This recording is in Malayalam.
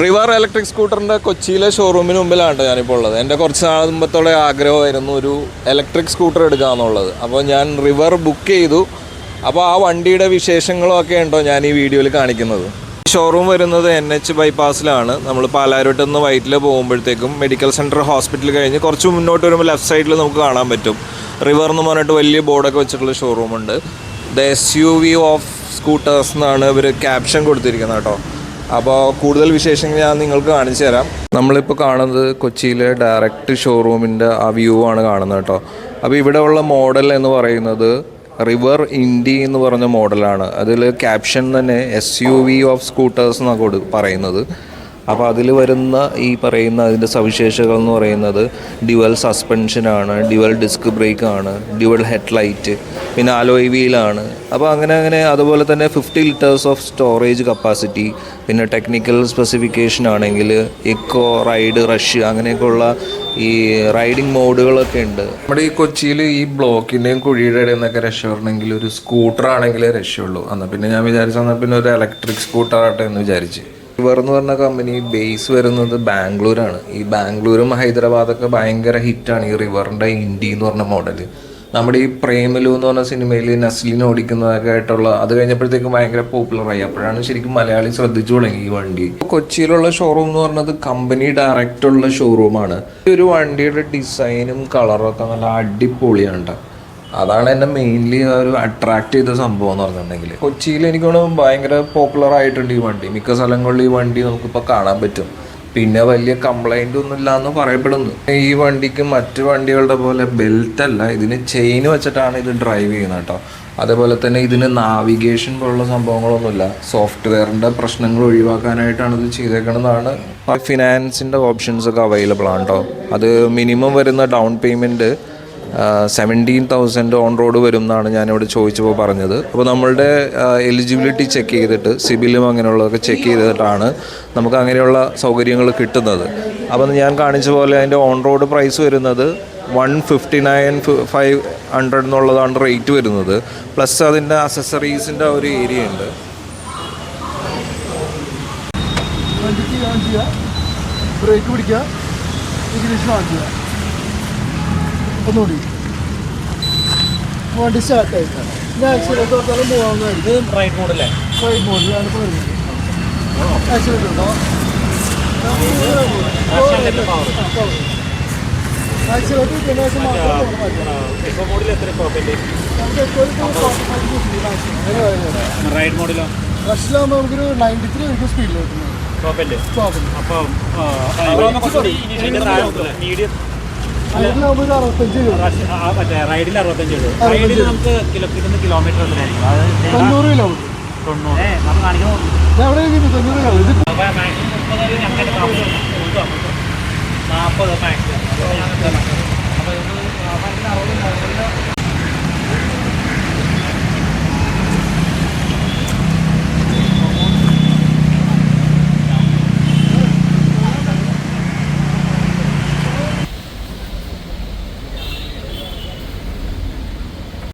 റിവർ ഇലക്ട്രിക് സ്കൂട്ടറിന്റെ കൊച്ചിയിലെ ഷോറൂമിന് മുമ്പിലാണ് ഞാനിപ്പോൾ ഉള്ളത്. എന്റെ കുറച്ച് നാൾ മുമ്പത്തോടെ ആഗ്രഹമായിരുന്നു ഒരു ഇലക്ട്രിക് സ്കൂട്ടർ എടുക്കുക എന്നുള്ളത് അപ്പോൾ ഞാൻ റിവർ ബുക്ക് ചെയ്തു. അപ്പോൾ ആ വണ്ടിയുടെ വിശേഷങ്ങളും ഒക്കെ ഉണ്ടോ ഞാൻ ഈ വീഡിയോയിൽ കാണിക്കുന്നത്. ഷോറൂം വരുന്നത് എൻ എച്ച് ബൈപ്പാസിലാണ് നമ്മൾ പാലാരോട്ട് നിന്ന് വൈറ്റിൽ പോകുമ്പോഴത്തേക്കും മെഡിക്കൽ സെന്റർ ഹോസ്പിറ്റൽ കഴിഞ്ഞ് കുറച്ച് മുന്നോട്ട് വരുമ്പോൾ ലെഫ്റ്റ് സൈഡിൽ നമുക്ക് കാണാൻ പറ്റും. റിവർ എന്ന് പറഞ്ഞിട്ട് വലിയ ബോർഡൊക്കെ വെച്ചിട്ടുള്ള ഷോറൂമുണ്ട് the S U V of scooters എന്നാണ് ഇവർ ക്യാപ്ഷൻ കൊടുത്തിരിക്കുന്നത് കേട്ടോ. അപ്പോൾ കൂടുതൽ വിശേഷങ്ങൾ ഞാൻ നിങ്ങൾക്ക് കാണിച്ചു തരാം. നമ്മളിപ്പോൾ കാണുന്നത് കൊച്ചിയിലെ ഡയറക്റ്റ് ഷോറൂമിന്റെ ആ വ്യൂ ആണ് കാണുന്നത് കേട്ടോ. അപ്പോൾ ഇവിടെ ഉള്ള മോഡൽ എന്ന് പറയുന്നത് റിവർ ഇൻഡി എന്ന് പറഞ്ഞ മോഡലാണ് അതിൽ ക്യാപ്ഷൻ തന്നെ S U V of scooters എന്നൊക്കെ പറയുന്നത്. അപ്പോൾ അതിൽ വരുന്ന ഈ പറയുന്ന അതിന്റെ സവിശേഷതകൾ എന്ന് പറയുന്നത് ഡ്യുവൽ സസ്പെൻഷനാണ് ഡ്യുവൽ ഡിസ്ക് ബ്രേക്ക് ആണ് ഡ്യുവൽ ഹെഡ്ലൈറ്റ് പിന്നെ അലോയ് വീലാണ് അപ്പോൾ അങ്ങനെ അങ്ങനെ അതുപോലെ തന്നെ fifty litres of storage capacity പിന്നെ ടെക്നിക്കൽ സ്പെസിഫിക്കേഷൻ ആണെങ്കിൽ എക്കോ റൈഡ് റഷ് അങ്ങനെയൊക്കെയുള്ള ഈ റൈഡിംഗ് മോഡുകളൊക്കെ ഉണ്ട്. നമ്മുടെ ഈ കൊച്ചിയിൽ ഈ ബ്ലോക്കിന്റെയും കുഴിയുടെ ഇടയിൽ നിന്നൊക്കെ രക്ഷപ്പെടണമെങ്കിൽ ഒരു സ്കൂട്ടർ ആണെങ്കിലേ രക്ഷയുള്ളൂ. എന്നാൽ പിന്നെ ഞാൻ വിചാരിച്ചു പിന്നെ ഒരു ഇലക്ട്രിക് സ്കൂട്ടർ ആട്ടെ എന്ന് വിചാരിച്ച്. റിവർ എന്ന് പറഞ്ഞ കമ്പനി ബേസ് വരുന്നത് ബാംഗ്ലൂരാണ്. ഈ ബാംഗ്ലൂരും ഹൈദരാബാദൊക്കെ ഭയങ്കര ഹിറ്റാണ് ഈ റിവറിന്റെ ഇൻഡി എന്ന് പറഞ്ഞ മോഡൽ നമ്മുടെ ഈ പ്രേമലു എന്ന് പറഞ്ഞ സിനിമയിൽ നസ്ലിൻ ഓടിക്കുന്നതൊക്കെ ആയിട്ടുള്ള അത് കഴിഞ്ഞപ്പോഴത്തേക്കും ഭയങ്കര പോപ്പുലറായി അപ്പോഴാണ് ശരിക്കും മലയാളി ശ്രദ്ധിച്ചു തുടങ്ങി ഈ വണ്ടി. കൊച്ചിയിലുള്ള ഷോറൂം എന്ന് പറഞ്ഞത് കമ്പനി ഡയറക്റ്റുള്ള ഷോറൂമാണ് ഈ ഒരു വണ്ടിയുടെ ഡിസൈനും കളറും ഒക്കെ നല്ല അടിപൊളിയാണ് ട്ടോ. അതാണ് എന്നെ മെയിൻലി ഒരു അട്രാക്ട് ചെയ്ത സംഭവം എന്ന് പറഞ്ഞിട്ടുണ്ടെങ്കിൽ കൊച്ചിയിൽ എനിക്ക് ഭയങ്കര പോപ്പുലർ ആയിട്ടുണ്ട് ഈ വണ്ടി. മിക്ക സ്ഥലങ്ങളിൽ ഈ വണ്ടി നമുക്കിപ്പോൾ കാണാൻ പറ്റും. പിന്നെ വലിയ കംപ്ലൈന്റ് ഒന്നും ഇല്ല എന്ന് പറയപ്പെടുന്നു. ഈ വണ്ടിക്ക് മറ്റു വണ്ടികളുടെ പോലെ ബെൽറ്റ് അല്ല ഇതിന് ചെയിൻ വെച്ചിട്ടാണ് ഇത് ഡ്രൈവ് ചെയ്യുന്നത് കേട്ടോ. അതേപോലെ തന്നെ ഇതിന് നാവിഗേഷൻ പോലുള്ള സംഭവങ്ങളൊന്നുമില്ല. സോഫ്റ്റ്വെയറിന്റെ പ്രശ്നങ്ങൾ ഒഴിവാക്കാനായിട്ടാണ് ഇത് ചെയ്തേക്കണമെന്നാണ് ഫിനാൻസിന്റെ ഓപ്ഷൻസ് ഒക്കെ അവൈലബിൾ ആണ് കേട്ടോ. അത് മിനിമം വരുന്ന down payment seventeen thousand on road വരും എന്നാണ് ഞാനിവിടെ ചോദിച്ചപ്പോൾ പറഞ്ഞത്. അപ്പോൾ നമ്മളുടെ എലിജിബിലിറ്റി ചെക്ക് ചെയ്തിട്ട് സിബിലും അങ്ങനെയുള്ളതൊക്കെ ചെക്ക് ചെയ്തിട്ടാണ് നമുക്ക് അങ്ങനെയുള്ള സൗകര്യങ്ങൾ കിട്ടുന്നത്. അപ്പം ഞാൻ കാണിച്ച പോലെ അതിന്റെ ഓൺ റോഡ് പ്രൈസ് വരുന്നത് one fifty nine five hundred എന്നുള്ളതാണ് റേറ്റ് വരുന്നത്. പ്ലസ് അതിന്റെ അസസറീസിന്റെ ഒരു ഏരിയ ഉണ്ട്. ബ്രേക്ക് പിടിക്കുക ഇംഗ്ലീഷ് ചെയ്യുക ഒന്നുകൂടി. വണ്ടി സ്റ്റാർട്ട് ആയിട്ടാണ് ഇനി ആക്സിഡന്റ് തൊട്ടാലും പോകാവുന്നതായിരിക്കും ഇത് റൈറ്റ് മോഡല്ലേ ഫൈവ് മോഡലാണ് വരുന്നത് ആക്സിഡന്റ് ഉണ്ടോ? ആക്സിഡന്റ് കിട്ടിയതിന് ശേഷം മാത്രം ഒരു റൈഡ് മോഡിലോ റഷിലാകുമ്പോൾ നമുക്കൊരു നയന്റി ത്രീ ആയിരിക്കും സ്പീഡിൽ കിട്ടുന്നത്. പ്രോഫിറ്റ് മീഡിയം അതിലാകുമ്പോൾ ഒരു അറുപത്തഞ്ച് രൂപ മറ്റേ റൈഡിൽ അറുപത്തഞ്ച് രൂപ റൈഡിൽ നമുക്ക് കിലോ കിട്ടുന്ന കിലോമീറ്റർ എത്രയായിരിക്കും അത് തൊണ്ണൂറ് കിലോമീറ്റർ തൊണ്ണൂറ്. നമ്മൾ ഇത് മാക്സിമം മുപ്പത് ഞങ്ങളുടെ നാൽപ്പത് മാക്സിമം അപ്പോൾ ഇത് റൈഡിൽ അറുപത് മോഡലിൽ